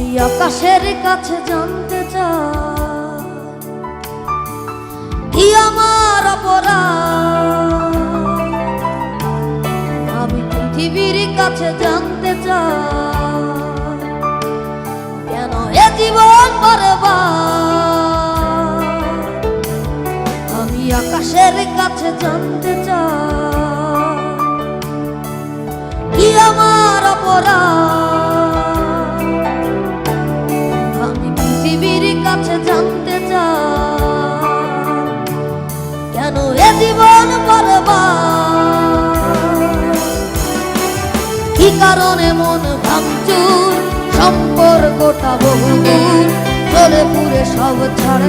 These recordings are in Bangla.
আকাশের কাছে জানতে চাই। আমার অপরাধ? আমি পৃথিবীর কাছে জানতে চাই। কেন এ জীবন বরবাদ আমি আকাশের কাছে জানতে চাই। কি আমার অপরাধ? কারণে মন ভাঙচুর সম্পর্কটা বহুদূর চলে পুরে সব ছাড়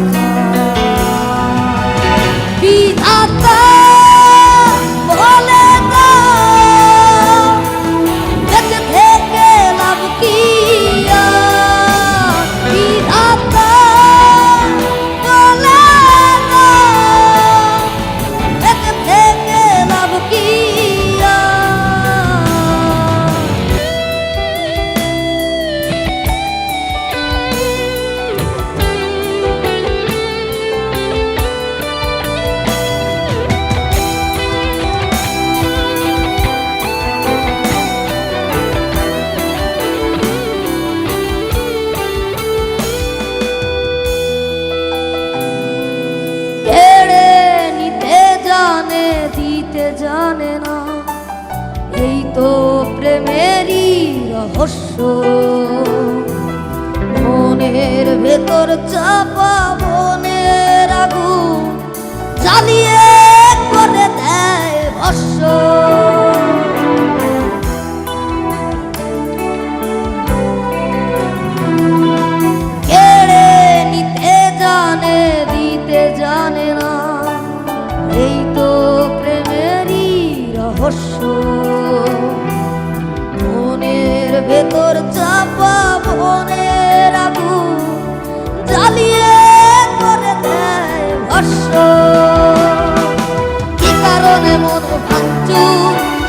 জানে না। এই তো প্রেমেরই রহস্য। মনের ভেতর চাপা মনের আগুন জ্বালিয়ে করে দেয় ভস্য। রহস্য মনের ভেতর চাপা মনের আগু জ্বালিয়ে করে দেয় ভস্য কি কারণে মন ভাঙচু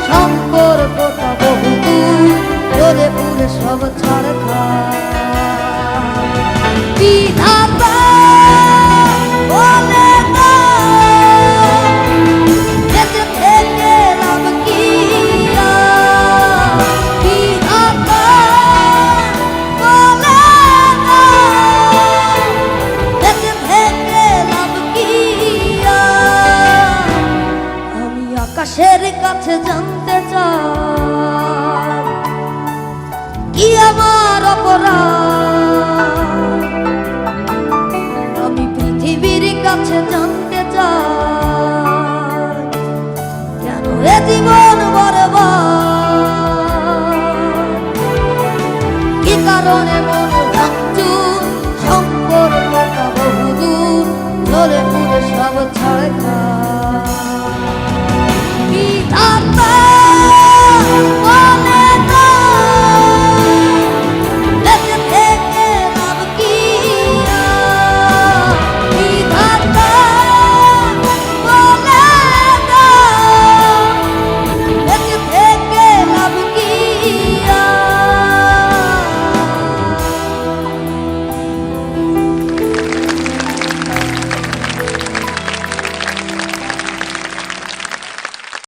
সম্পর্কটা বহুদূর। জোরে সব ছাড়ে ধরা আমি পৃথিবীর কাছে জানতে চাই, কেন এ জীবন বরবা কি কারণে মন ভাঙচু সম্পর্কটা বহুদূর ধরে পুরে সব ছাড় খা